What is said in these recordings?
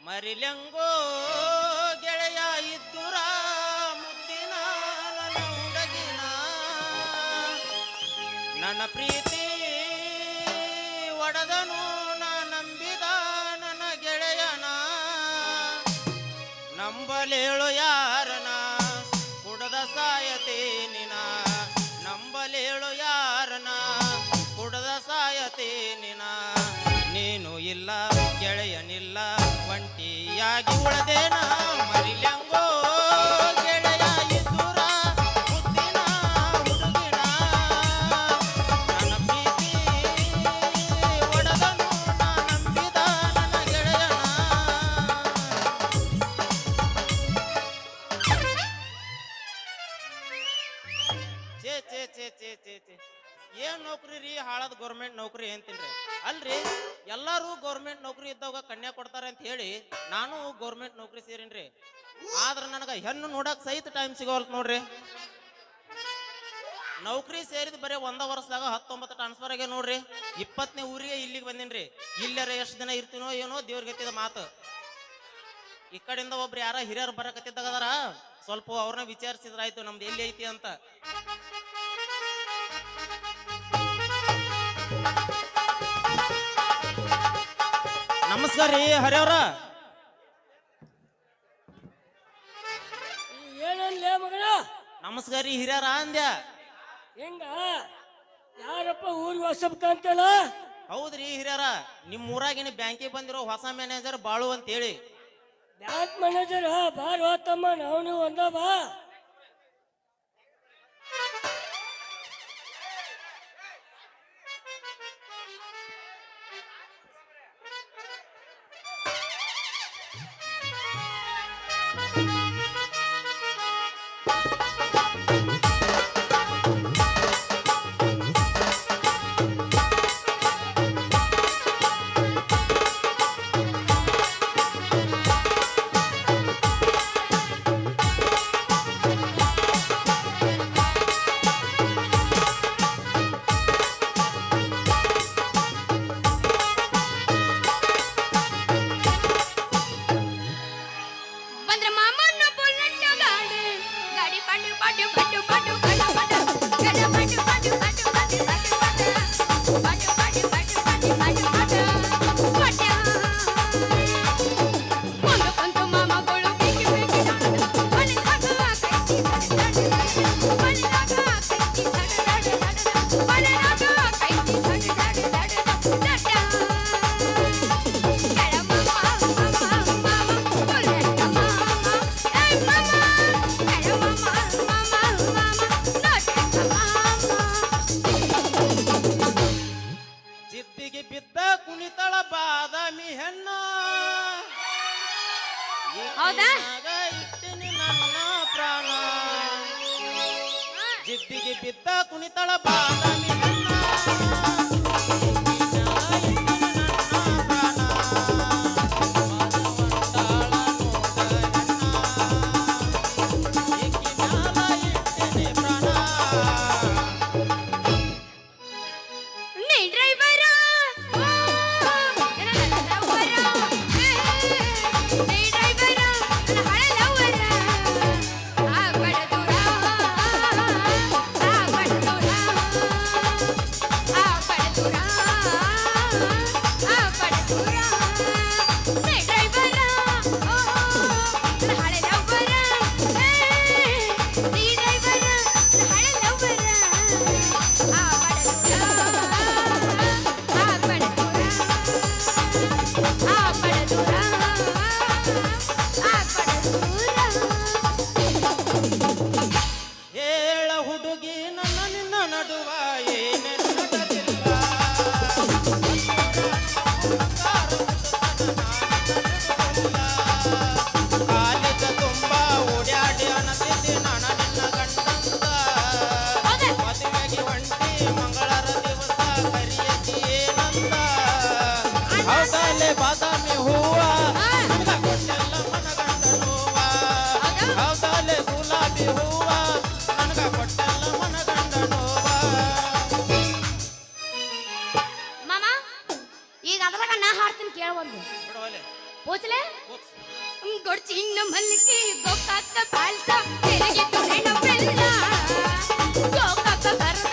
ಮರಿಲಂಗೋ ಗೆಳೆಯ ಇದ್ದುರ ಮುದ್ದಿನ ನನ್ನ ಪ್ರೀತಿ ಇದ್ದಾಗ ಕನ್ಯಾ ಕೊಡ್ತಾರೆ ಅಂತ ಹೇಳಿ ನಾನು ಗೌರ್ಮೆಂಟ್ ನೌಕರಿ ಸೇರಿನ್ರಿ. ಆದ್ರೆ ನನಗ ಹೆಣ್ಣು ನೋಡಕ್ ಸಹಿತ ಟೈಮ್ ಸಿಗೋಲ್ತ್ ನೋಡ್ರಿ. ನೌಕರಿ ಸೇರಿದ ಬರೀ ಒಂದ ವರ್ಷದಾಗ ಹತ್ತೊಂಬತ್ತು ಟ್ರಾನ್ಸ್ಫರ್ ಆಗ್ಯ ನೋಡ್ರಿ. ಇಪ್ಪತ್ತನೇ ಊರಿಗೆ ಇಲ್ಲಿಗೆ ಬಂದಿನ್ರಿ. ಇಲ್ಲರ ಎಷ್ಟು ದಿನ ಇರ್ತೀನೋ ಏನೋ ದೇವ್ರಿಗೆ ಗೆತ್ತಿದ ಮಾತು. ಈ ಕಡೆಯಿಂದ ಒಬ್ರು ಯಾರ ಹಿರಿಯರು ಬರಕತ್ತಿದ್ದಾಗ ಸ್ವಲ್ಪ ಅವ್ರನ್ನ ವಿಚಾರಿಸಿದ್ರಾಯ್ತು, ನಮ್ದು ಎಲ್ಲಿ ಐತಿ ಅಂತ. ನಮಸ್ಕಾರ ರೀ ಹರಿಯವ್ರ ಮಗನ? ನಮಸ್ಕಾರ ರೀ ಹಿರಿಯರ ಅಂದ್ಯ. ಹಿಂಗ? ಯಾರಪ್ಪ ಊರಿಗೆ ಹೊಸಬ್ಕ ಅಂತೇಳ? ಹೌದ್ರಿ ಹಿರಿಯರ ನಿಮ್ ಊರಾಗಿನ ಬ್ಯಾಂಕಿಗೆ ಬಂದಿರೋ ಹೊಸ ಮ್ಯಾನೇಜರ್ ಬಾಳು ಅಂತ ಹೇಳಿ ಬ್ಯಾಂಕ್ ಮ್ಯಾನೇಜರ್ ಬಾರ್ ಹೋತಮ್ಮ ನಾವು ಒಂದ ಬಾ. ಹಾಡ್ತೀನಿ ಕೇಳ ಒಂದು. ಪೋಚಲೆ ಗೊಡ್ಚಿ ಮಲ್ಲಿಗೆ ಗೋಕಾಕ ಪಾಲ್ಸ. ಬೆಳಗ್ಗೆ ತೊಳೆನ ಬರ್ದ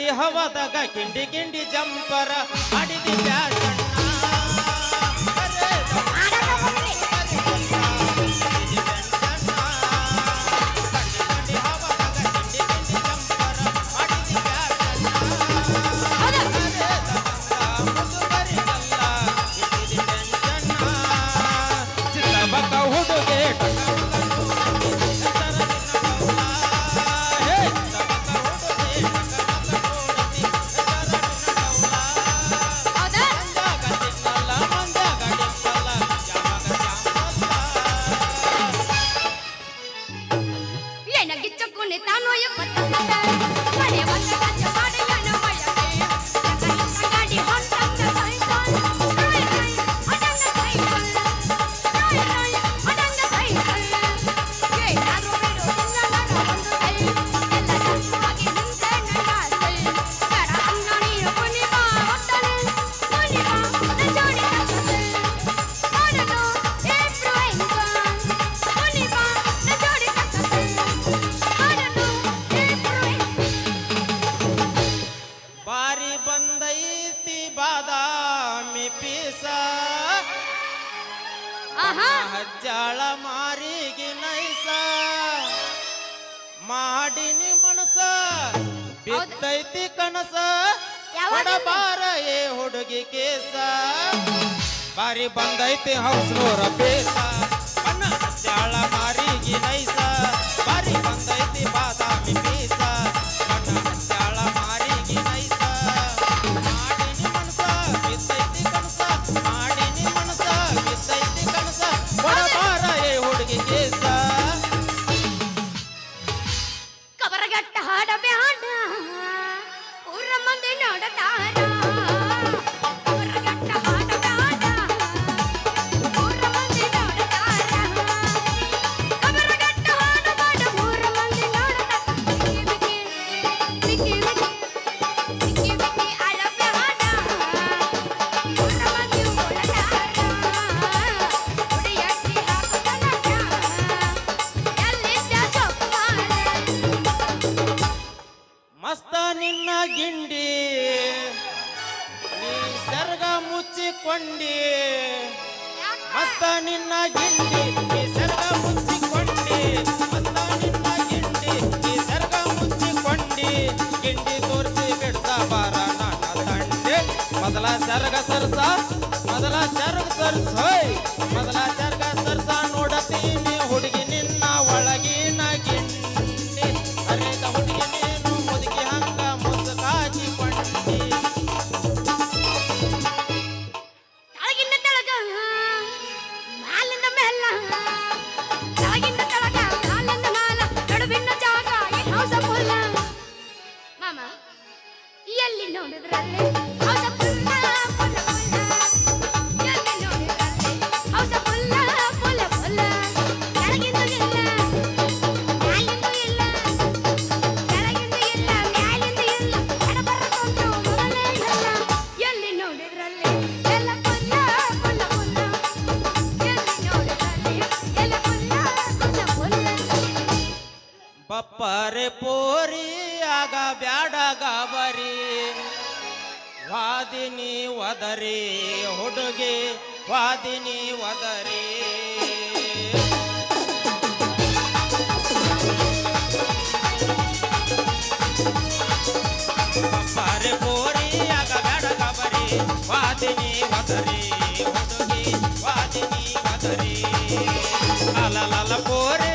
ಕಿಂಡಿ ಹವದಾಗ ಕಿಂಡಿ ಕಿಂಡಿ ಜಂಪರ ಅಡಿದಿ ಬ್ಯಾಡ ते हाऊस वर ವಾದಿನಿ ವದರಿ ಹುಡುಗಿ ವಾದಿನಿ ವದರಿ. ಬಪ್ಪರೆ ಪೋರಿ ಆಗ ಬ್ಯಾಡ ಗಾಬರಿ ವಾದಿನಿ ವದರಿ ಹುಡುಗಿ ವಾದಿನಿ ವದರಿ. ಅಲಲಲ ಪೋರಿ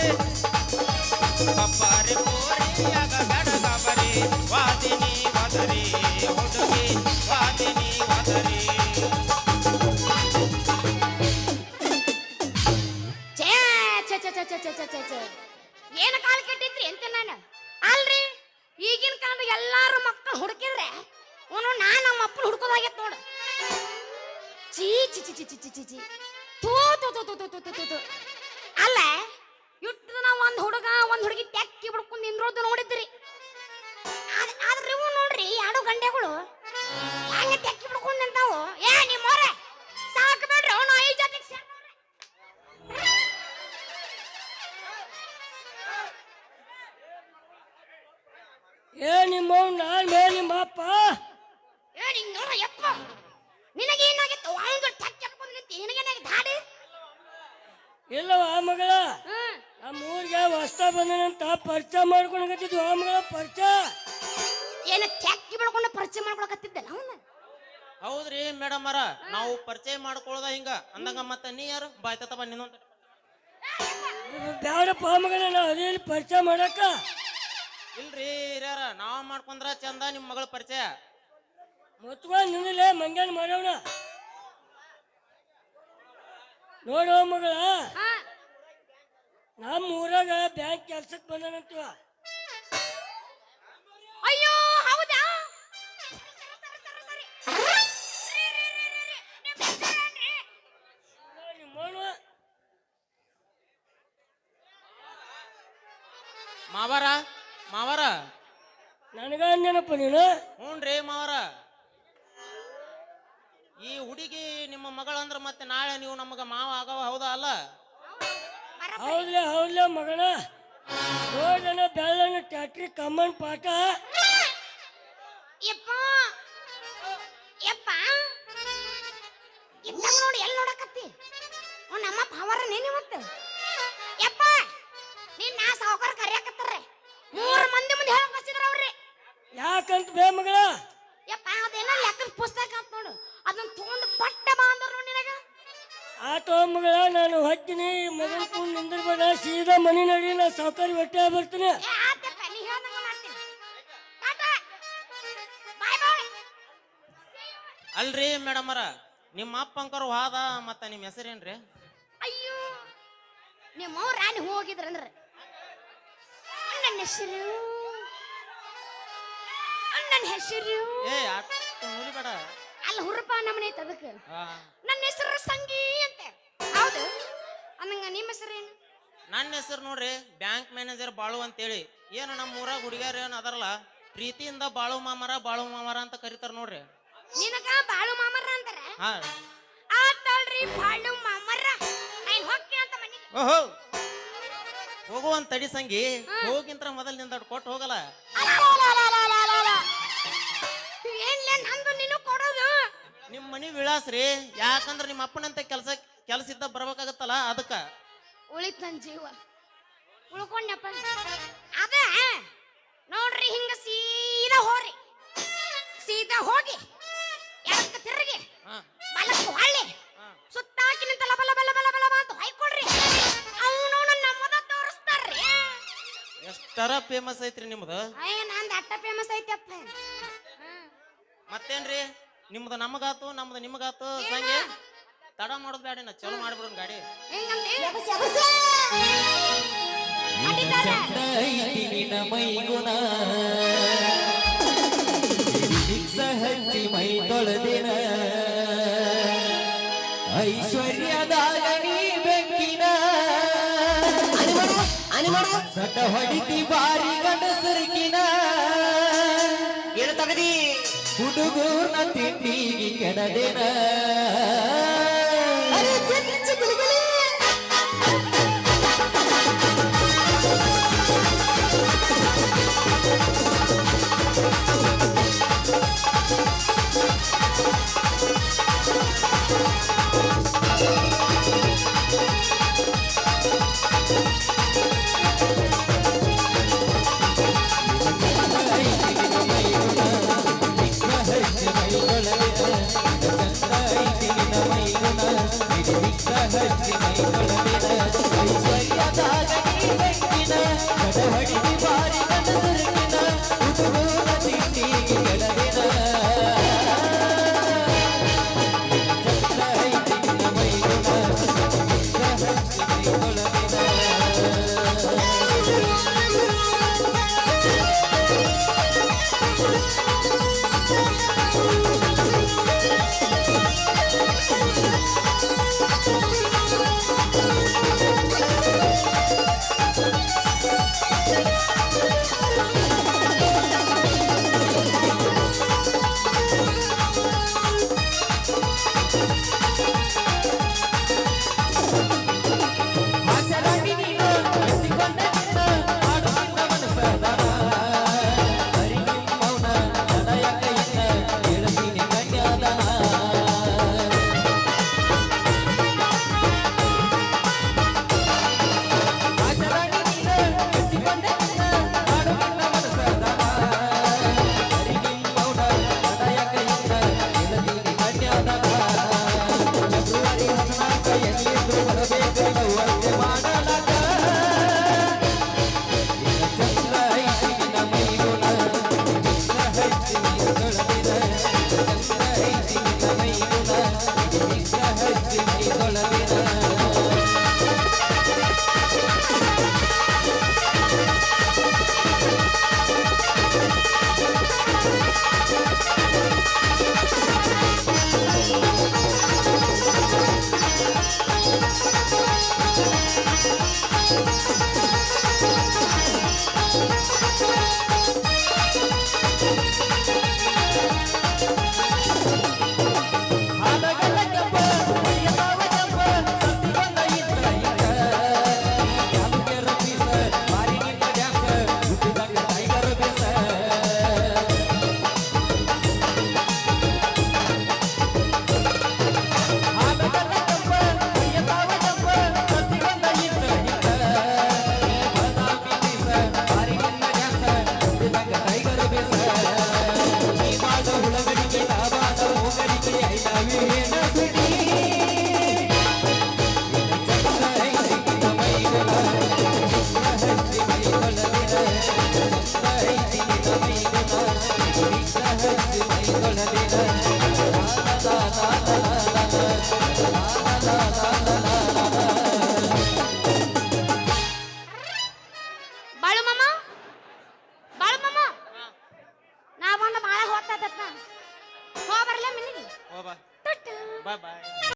ನಾವು ಪರಿಚಯ ಮಾಡ್ಕೊಳ್ಳೋದ ಹಿಂಗ. ಅಂದಂಗ ಮತ್ತ ನೀ ಯಾರು? ಬಾಯ್ತ ಬನ್ನಿ ಬ್ಯಾಡಪ್ಪ ಆ ಮಗಳ ನಾ ಅದೇನು ಪರಿಚಯ ಮಾಡಕ್ಕ? ಇಲ್ರಿ ಹಿರಿಯರ ನಾವ್ ಮಾಡ್ಕೊಂಡ್ರ ಚಂದ ನಿಮ್ ಮಗಳ ಪರಿಚಯ. ಮುತ್ಕೊಂಡು ನಿನ್ನಲೇ ಮಂಗ್ಯಾನ ಮಾಡೋಣ ನೋಡೋ ಮಗಳ ಹಾ. ನಮ್ಮ ಊರಾಗ ಬ್ಯಾಂಕ್ ಕೆಲ್ಸಕ್ಕೆ ಬಂದನಂತೀವ ಮಾವಾರ ಮಾವರ. ನನಗ ನೆನಪು ನೀನು? ಹ್ಞೂನ್ರಿ ಮಾವರ. ಈ ಹುಡುಗಿ ನಿಮ್ಮ ಮಗಳಂದ್ರ ಮತ್ತೆ ನಾಳೆ ನೀವು ನಮಗ ಮಾವ ಆಗವ ಹೌದಾ ಅಲ್ಲ? ಹೌದ್ಲೆ ಹೌದ್ಲೆ ಮಗಳ ನೋಡಣ ಬೆಳ್ಳನ ಟ್ಯಾಕ್ಟ್ರಿ ಕಮ್ಮನ್ ಪಾಠ ಯಪ್ಪ ಯಪ್ಪ. ಇದ್ದಾಗ ನೋಡಿ ಎಲ್ಲಿ ನೋಡಕತ್ತಿ? ಅವ್ನ ನಮ್ಮ ಪವರ ನೀನು ಮತ್ತೆ ಮಂದಿ ಬಸಿದ್ರ ಅವ್ರಿ ಯಾಕಂತ ಬೇ ಮಗಳ? ಯಪ್ಪ ಅದೇನ ಲೆಕ್ಕದ ಪುಸ್ತಕ ಅಂತ ನೋಡು. ಅದನ್ನ ತಗೊಂಡು ಪಟ್ಟ ಬಾ ಅಂದ್ರ ನೋಡಿ ನಿನಗ. ಆತೋ ಮಗಳ ನಾನು ಹೊತ್ತಿನಿ. ಮಗಳ ಕೂಡ ನಿಂದಿರ್ಬೇಡ. ಸೀದಾ ಮನೆ ನಡಿ ನಾ ಸಾವುಕಾರಿ ಹೊಟ್ಟೆ ಬರ್ತೀನಿ. ಏ ಆತಪ್ಪ ನೀ ಹೇಳ್ದಂಗ ಮಾಡ್ತೀನಿ ಟಾಟಾ ಬಾಯ್ ಬಾಯ್. ಅಲ್ರಿ ಮೇಡಮರ ಅರ ನಿಮ್ಮ ಅಪ್ಪ ಅಂಕರು ವಾದ ಮತ್ತ ನಿಮ್ಮ ಹೆಸರೇನ್ರಿ? ಅಯ್ಯೋ ನಿಮ್ಮ ಅವ್ರ ರಾಣಿ ಹೋಗಿದ್ರಂದ್ರೆ. ನನ್ನ ಹೆಸರು ನನ್ನ ಹೆಸರು? ಏ ಆಟ ಅಲ್ಲಿ ಹುರುಪ ನಮ್ಮನೆ ಐತೆ ಅದಕ್ಕೆ. ನನ್ನ ಹೆಸರು ಸಂಗಿ ಅಂತ. ಹೌದು. ಅನ್ನಂಗ ನಿಮ್ಮ ಹೆಸರೇನು ನನ್ನ ಹೆಸರು ನೋಡ್ರಿ ಬ್ಯಾಂಕ್ ಮ್ಯಾನೇಜರ್ ಬಾಳು ಅಂತೇಳಿ. ಏನು ನಮ್ಮ ಊರಾಗ ಹುಡುಗಿಯರ್ ಏನು ಅದರಲ್ಲ ಪ್ರೀತಿಯಿಂದ ಬಾಳು ಮಾಮರ ಬಾಳು ಮಾಮರ ಅಂತ ಕರೀತಾರ ನೋಡ್ರಿ. ನಿನಗ ಬಾಳು ಮಾಮರ ಅಂತಾರ ಹಾ. ಆತಲ್ರಿ ಬಾಳು ಮಾಮರ. ಐನ್ ಹೊಕ್ಕೆ ಅಂತ ಮನೆಗೆ ಓಹೋ. ಹೋಗುವಂತ ತಡಿ ಸಂಗಿ. ಹೋಗಿಂತ್ರ ಮೊದಲು ನಿಂದ ಕೊಟ್ಟು ಹೋಗಲ್ಲ. ನಿಮ್ಮ ಮನಿ ವಿಳಾಸ ರೀ ಯಾಕಂದ್ರ ನಿಮ್ಮ ಅಪ್ಪನಂತ ಕೆಲಸ ಕೆಲಸ ಇದ್ದ ಬರ್ಬೇಕಾಗತ್ತಲ್ಲ ಅದಕ್ಕ. ಉಳಿತ್ ನನ್ ಜೀವ. ಉಳ್ಕೊಂಡಪ್ಪ. ಅದ ನೋಡ್ರಿ ಹಿಂಗ ಸೀದಾ ಹೋರಿ ಸೀದಾ ಹೋಗಿ ಎಡಕ್ಕೆ ತಿರುಗಿ? ಹಾ. ಬಲಕ್ಕೆ ಹೊಳ್ಳಿ. ಹಾ. ಸುತ್ತಾಕಿ ನಿಂತ ಲಬ ಲಬ ಲಬ ಲಬ ಲಬ ಅಂತ ಹೊಯ್ಕೊಳ್ರಿ. ಅವನು ನಮ್ಮದ ತೋರಿಸ್ತಾರ್ರಿ. ಎಷ್ಟರ ಫೇಮಸ್ ಐತ್ರಿ ನಿಮ್ದು? ಅಯ್ಯ ನಂದು ಅಟ್ಟ ಫೇಮಸ್ ಐತಪ್ಪ. ಮತ್ತೇನ್ರಿ? ನಿಮ್ದು ನಮಗಾತು ನಮ್ದು ನಿಮಗಾತು ಸಂಜೆ? ತಡ ಮಾಡೋದು ಬೇಡ ನಾ ಚಲೋ ಮಾಡ್ಬಿಡೋಣ ಗಾಡಿ. ಮೈಗುಣ. ಹಚ್ಚಿ ಮೈ ತೊಳೆದಿನ. ಐಶ್ವರ್ಯದಾಗ ನೀ ಬೆಕ್ಕಿನ ಸಟ ಹೊಡಿತಿ ಬಾರಿ ಗಂಡಸರಿಕಿನ. ಏನು ತಗದಿ. ಹುಡುಗೂರ್ನ ತಿಂಡಿಗೆ ಕೆಡದಿನ? ಮೈ